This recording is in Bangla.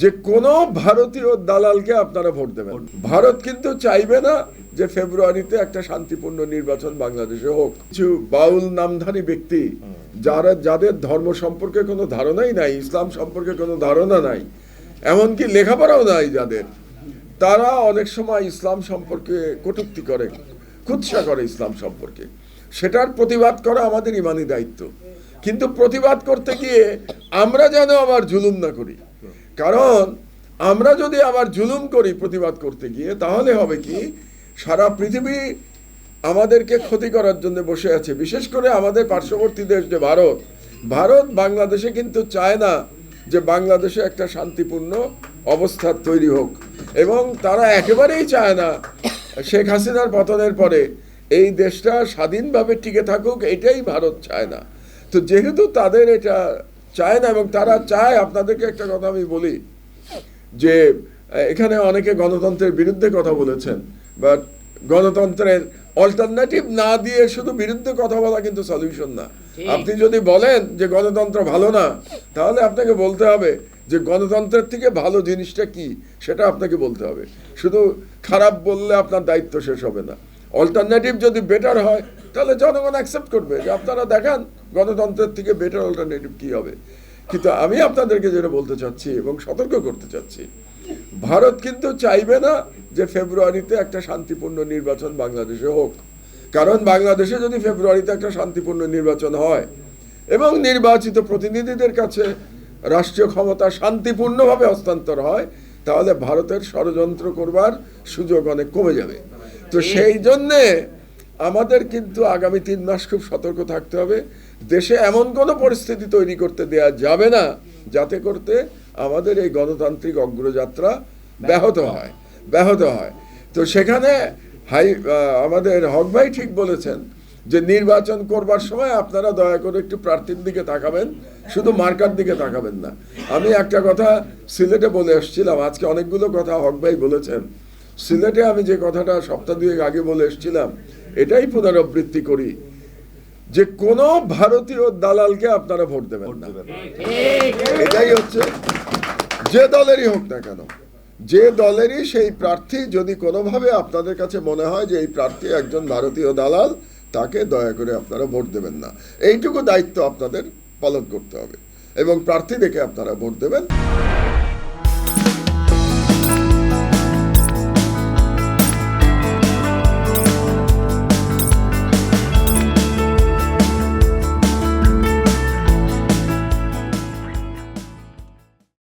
যে কোনো ভারতীয় দালালকে আপনারা ভোট দেবেন। ভারত কিন্তু চাইবে না যে ফেব্রুয়ারিতে একটা শান্তিপূর্ণ নির্বাচন বাংলাদেশে হোক। কিছু বাউল নামধারী ব্যক্তি যারা যাদের ধর্ম সম্পর্কে কোনো ধারণাই নাই ইসলাম সম্পর্কে কোনো ধারণা নাই এমনকি লেখাপড়াও নাই যাদের তারা অনেক সময় ইসলাম সম্পর্কে কটূক্তি করে কুৎসা করে ইসলাম সম্পর্কে। সেটার প্রতিবাদ করা আমাদের ইমানি দায়িত্ব। কিন্তু প্রতিবাদ করতে গিয়ে আমরা যেন আবার জুলুম না করি। কারণ আমরা যদি আবার জুলুম করি প্রতিবাদ করতে গিয়ে, তাহলে হবে কি, সারা পৃথিবী আমাদেরকে ক্ষতি করার জন্য বসে আছে। বিশেষ করে আমাদের পার্শ্ববর্তী দেশ যে ভারত ভারত বাংলাদেশে কিন্তু চায় না যে বাংলাদেশে একটা শান্তিপূর্ণ অবস্থা তৈরি হোক। এবং তারা একেবারেই চায় না শেখ হাসিনার পতনের পরে এই দেশটা স্বাধীনভাবে টিকে থাকুক, এটাই ভারত চায় না। তো যেহেতু তাদের এটা চায় না এবং তারা চায় আপনাদেরকে একটা কথা আমি বলি যে এখানে অনেকে গণতন্ত্রের বিরুদ্ধে কথা বলেছেন বাট গণতন্ত্রের অল্টারনেটিভ না দিয়ে শুধু বিরুদ্ধে কথা বলা কিন্তু সলিউশন না। আপনি যদি বলেন যে গণতন্ত্র ভালো না তাহলে আপনাকে বলতে হবে যে গণতন্ত্রের থেকে ভালো জিনিসটা কি সেটা আপনাকে বলতে হবে। শুধু খারাপ বললে আপনার দায়িত্ব শেষ হবে না। অল্টারনেটিভ যদি বেটার হয় তাহলে জনগণ অ্যাকসেপ্ট করবে যে আপনারা দেখান গণতন্ত্রের থেকে বেটার অল্টারনেটিভ কি হবে। কিন্তু আমি আপনাদেরকে যেটা বলতে চাচ্ছি এবং সতর্ক করতে চাচ্ছি ভারত কিন্তু চাইবে না যে ফেব্রুয়ারিতে একটা শান্তিপূর্ণ নির্বাচন বাংলাদেশে হোক। কারণ বাংলাদেশে যদি ফেব্রুয়ারিতে একটা শান্তিপূর্ণ নির্বাচন হয় এবং নির্বাচিত প্রতিনিধিদের কাছে রাষ্ট্রীয় ক্ষমতা শান্তিপূর্ণভাবে হস্তান্তর হয় তাহলে ভারতের ষড়যন্ত্র করবার সুযোগ অনেক কমে যাবে। তো সেই জন্যে আমাদের কিন্তু আগামী তিন মাস খুব সতর্ক থাকতে হবে। দেশে এমন কোনো পরিস্থিতি তৈরি করতে দেয়া যাবে না, যাতে করতে আমাদের এই গণতান্ত্রিক অগ্রযাত্রা ব্যাহত হয় ব্যাহত হয়। তো সেখানে হাই আমাদের হক ভাই ঠিক বলেছেন যে নির্বাচন করবার সময় আপনারা দয়া করে একটু প্রার্থীর দিকে তাকাবেন, শুধু মার্কার দিকে তাকাবেন না। আমি একটা কথা সিলেটে বলে এসেছিলাম, আজকে অনেকগুলো কথা হক ভাই বলেছেন। সিলেটে আমি যে কথাটা সপ্তাহ দুয়েক আগে বলে এসেছিলাম এটাই পুনরাবৃত্তি করি যে কোনো ভারতীয় দালালকে আপনারা ভোট দেবেন না। এটাই হচ্ছে যে দলেরই হোক না কেন যে দলেরই সেই প্রার্থী যদি কোনোভাবে আপনাদের কাছে মনে হয় যে এই প্রার্থী একজন ভারতীয় দালাল তাকে দয়া করে আপনারা ভোট দেবেন না। এইটুকু দায়িত্ব আপনাদের পালন করতে হবে এবং প্রার্থী দেখে আপনারা ভোট দেবেন।